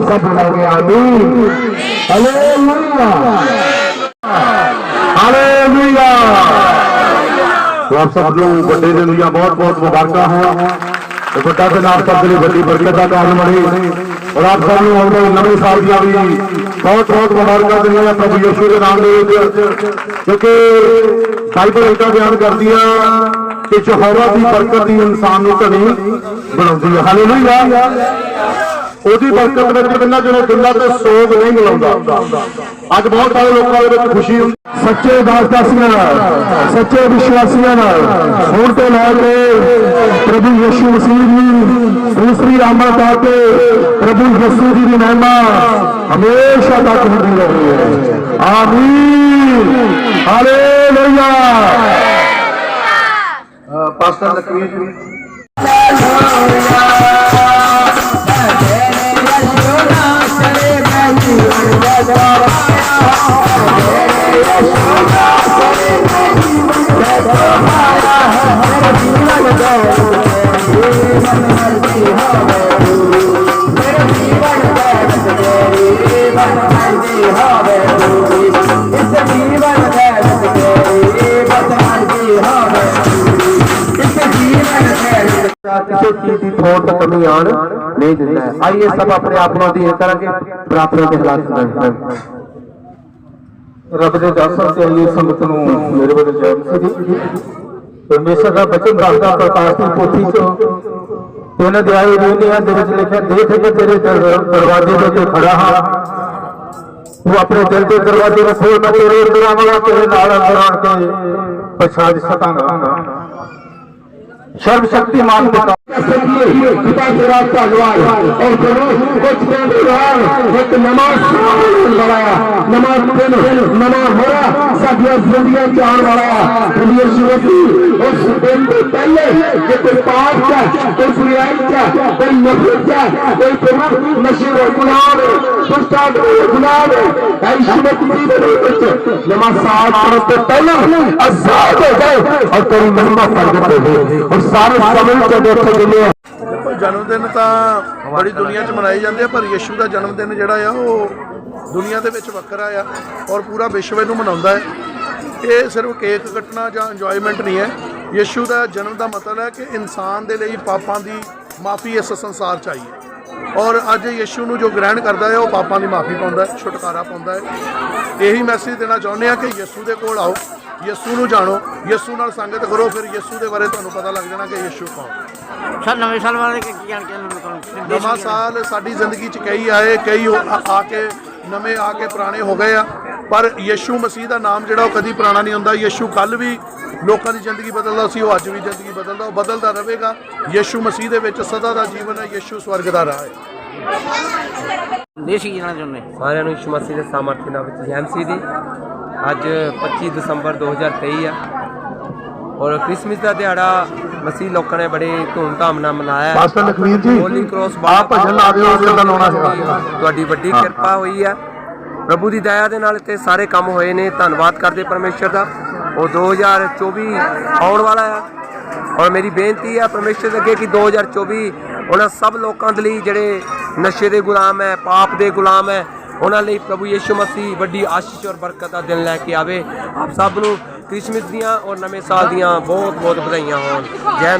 سب لوگ آمین تو آپ سب لوگ بڑے دن بہت بہت مبارکہ ہیں بڑا دن آپ سب کے لیے بڑی برکتہ کا کارن بنے اور آپ سب لوگ ہم لوگ نویں سال دیا بھی بہت بہت مبارکہ دنیا میں پربھو یشو کے نام دے کیونکہ سائی پر ایٹا بیان کر دیا کہ چہورہ کی برکتی ہی انسان کو نہیں بنا ہلو نہیں ਉਹਦੀ ਬਰਕਤ ਵਿੱਚ ਕਿੰਨਾ ਜਿਹਨੇ ਦਿਲਾਂ ਤੇ ਸੋਗ ਨਹੀਂ ਮਿਲਾਉਂਦਾ। ਅੱਜ ਬਹੁਤ ਸਾਰੇ ਲੋਕਾਂ ਦੇ ਵਿੱਚ ਖੁਸ਼ੀ ਹੁੰਦੀ। ਸੱਚੇ ਦਾਸਦਾਸੀਆਂ ਨਾਲ ਸੱਚੇ ਵਿਸ਼ਵਾਸੀਆਂ ਨਾਲ ਹੁਣ ਤੋਂ ਲੈ ਕੇ ਪ੍ਰਭੂ ਯਿਸੂ ਮਸੀਹ ਦੀ ਦੂਸਰੀ ਆਮਦ ਆ ਕੇ ਪ੍ਰਭੂ ਯਿਸੂ ਜੀ ਦੀ ਮਹਿਮਾ ਹਮੇਸ਼ਾ ਤੱਕ ਹੁੰਦੀ ਰਹੀ ਹੈ। ਆਮੀਨ। ਹਾਲੇਲੂਇਆ। ਪਾਸਟਰ ਲਖਵੀਰ ਜੀ। ਕਿਸੇ ਚੀਜ਼ ਦੀ ਥੋੜ ਤੱਕ ਨਹੀਂ ਆਣ ਨਹੀਂ ਦਿੰਦਾ। ਆਈਏ ਸਭ ਆਪਣੇ ਆਪ ਨੂੰ ਅਧੀਨ ਕਰਾਂਗੇ ਬਰਾਬਰ ਦੇ ਹਾਲਾਤ ਸੰਭਾਲਣ ਰੱਬ ਦੇ ਦਾਸਾਂ ਤੇ ਆਈਏ ਸੰਗਤ ਨੂੰ ਮੇਰੇ ਵੱਲੋਂ ਜੈ ਮਸੀਹ ਪਰਮੇਸ਼ਰ ਦਾ ਬਚਨ ਦੱਸਦਾ ਪ੍ਰਕਾਸ਼ ਦੀ ਪੋਥੀ ਚ। ਤਿੰਨ ਅਧਿਆਏ ਰੂਨੀਆਂ ਦੇ ਵਿੱਚ ਲਿਖਿਆ, ਦੇਖ ਕੇ ਤੇਰੇ ਦਰਵਾਜ਼ੇ ਦੇ ਉੱਤੇ ਖੜਾ ਹਾਂ। ਤੂੰ ਆਪਣੇ ਦਿਲ ਦੇ ਦਰਵਾਜ਼ੇ ਨੂੰ ਖੋਲ, ਮੈਂ ਤੇਰੇ ਅੰਦਰ ਆਵਾਂਗਾ, ਤੇਰੇ ਨਾਲ ਅੰਦਰ ਆਣ ਕੇ ਪਛਾਣ ਸਕਾਂਗਾ شرب شکتی مان کے ساتھ نماز پہلے ازاد ہو جائے साल पढ़ने से पहले आजाद हो जाए और तेरी महिमा प्रगट हो और सारे समय के देखते के ਦੇਖੋ ਜਨਮ ਦਿਨ ਤਾਂ ਬੜੀ ਦੁਨੀਆ 'ਚ ਮਨਾਏ ਜਾਂਦੇ ਆ ਪਰ ਯਿਸੂ ਦਾ ਜਨਮ ਦਿਨ ਜਿਹੜਾ ਆ ਉਹ ਦੁਨੀਆ ਦੇ ਵਿੱਚ ਵੱਖਰਾ ਆ ਔਰ ਪੂਰਾ ਵਿਸ਼ਵ ਇਹਨੂੰ ਮਨਾਉਂਦਾ ਹੈ ਇਹ ਸਿਰਫ ਕੇਕ ਕੱਟਣਾ ਜਾਂ ਇੰਜੋਇਮੈਂਟ ਨਹੀਂ ਹੈ ਯਿਸੂ ਦਾ ਜਨਮ ਦਾ ਮਤਲਬ ਹੈ ਕਿ ਇਨਸਾਨ ਦੇ ਲਈ ਪਾਪਾਂ ਦੀ ਮਾਫੀ ਇਸ ਸੰਸਾਰ 'ਚ ਆਈ ਹੈ ਔਰ ਅੱਜ ਯਿਸੂ ਨੂੰ ਜੋ ਗ੍ਰਹਿਣ ਕਰਦਾ ਹੈ ਉਹ ਪਾਪਾਂ ਦੀ ਮਾਫੀ ਪਾਉਂਦਾ ਹੈ ਛੁਟਕਾਰਾ ਪਾਉਂਦਾ ਹੈ ਇਹੀ ਮੈਸੇਜ ਦੇਣਾ ਚਾਹੁੰਦੇ ਆ ਕਿ ਯਿਸੂ ਦੇ ਕੋਲ ਆਓ ਯਿਸੂ ਨੂੰ ਜਾਣੋ ਯਿਸੂ ਨਾਲ ਸੰਗਤ ਕਰੋ ਫਿਰ ਯਿਸੂ ਦੇ ਬਾਰੇ ਤੁਹਾਨੂੰ ਪਤਾ ਲੱਗ ਜਾਣਾ ਕਿ ਯਿਸੂ ਕੌਣ ਸਰ ਨਵੇਂ ਸਾਲ ਬਾਰੇ ਕੀ ਜਾਣ ਕੇ ਤੁਹਾਨੂੰ? ਨਵਾਂ ਸਾਲ ਸਾਡੀ ਜ਼ਿੰਦਗੀ 'ਚ ਕਈ ਆਏ ਕਈ ਆ ਕੇ ਨਵੇਂ ਆ ਕੇ ਪੁਰਾਣੇ ਹੋ ਗਏ ਆ ਪਰ ਯਿਸੂ ਮਸੀਹ ਦਾ ਨਾਮ ਜਿਹੜਾ ਉਹ ਕਦੀ ਪੁਰਾਣਾ ਨਹੀਂ ਹੁੰਦਾ। ਯਿਸੂ ਕੱਲ ਵੀ ਲੋਕਾਂ ਦੀ ਜ਼ਿੰਦਗੀ ਬਦਲਦਾ ਸੀ ਉਹ ਅੱਜ ਵੀ ਜ਼ਿੰਦਗੀ ਬਦਲਦਾ ਉਹ ਬਦਲਦਾ ਰਹੇਗਾ। ਯਿਸੂ ਮਸੀਹ ਦੇ ਵਿੱਚ ਸਦਾ ਦਾ ਜੀਵਨ ਹੈ ਯਿਸੂ ਸਵਰਗ ਦਾ ਰਾਹ ਹੈ। ਦੇਸੀ ਜਾਣਾ ਚਾਹੁੰਦੇ? ਸਾਰਿਆਂ ਨੂੰ ਯਿਸੂ ਮਸੀਹ ਦੇ ਸਾਮਰਥ्य ਨਾਲ ਵਿੱਚ ਜੈ ਮਸੀਹ ਦੀ। ਅੱਜ 25 ਦਸੰਬਰ 2023 ਆ। ਔਰ ਕ੍ਰਿਸਮਸ ਦਾ ਦਿਹਾੜਾ ਮਸੀਹ ਲੋਕਾਂ ਨੇ ਬੜੇ ਧੂਮਧਾਮ ਨਾਲ ਮਨਾਇਆ। ਪਾਸਟਰ ਲਖਵੀਰ ਜੀ ਹੋਲੀ ਕ੍ਰੋਸ ਆਹ ਭਜਨ ਲਾ ਦਿਓ ਜਦੋਂ ਲਾਉਣਾ ਸੀਗਾ ਤੁਹਾਡੀ ਵੱਡੀ ਕਿਰਪਾ ਹੋਈ ਹੈ ਪ੍ਰਭੂ ਦੀ ਦਇਆ ਦੇ ਨਾਲ ਤੇ ਸਾਰੇ ਕੰਮ ਹੋਏ ਨੇ। ਧੰਨਵਾਦ ਕਰਦੇ ਪਰਮੇਸ਼ਰ ਦਾ। ਉਹ 2024 ਆਉਣ ਵਾਲਾ ਆ। ਔਰ ਮੇਰੀ ਬੇਨਤੀ ਹੈ ਪਰਮੇਸ਼ਰ ਦੇ ਅੱਗੇ ਕਿ 2024 ਉਹਨਾਂ ਸਭ ਲੋਕਾਂ ਦੇ ਲਈ ਜਿਹੜੇ ਨਸ਼ੇ ਦੇ ਗੁਲਾਮ ਹੈ ਪਾਪ ਦੇ ਗੁਲਾਮ ਹੈ ਉਹਨਾਂ ਲਈ ਪ੍ਰਭੂ ਯੀਸ਼ੂ ਮਸੀਹ ਵੱਡੀ ਆਸ਼ੀਸ਼ ਔਰ ਬਰਕਤ ਦਾ ਦਿਨ ਲੈ ਕੇ ਆਵੇ। ਆਪ ਸਭ ਨੂੰ ਕ੍ਰਿਸਮਸ ਦੀਆਂ ਔਰ ਨਵੇਂ ਸਾਲ ਦੀਆਂ ਬਹੁਤ ਬਹੁਤ ਵਧਾਈਆਂ ਹੋਣ। ਜੈ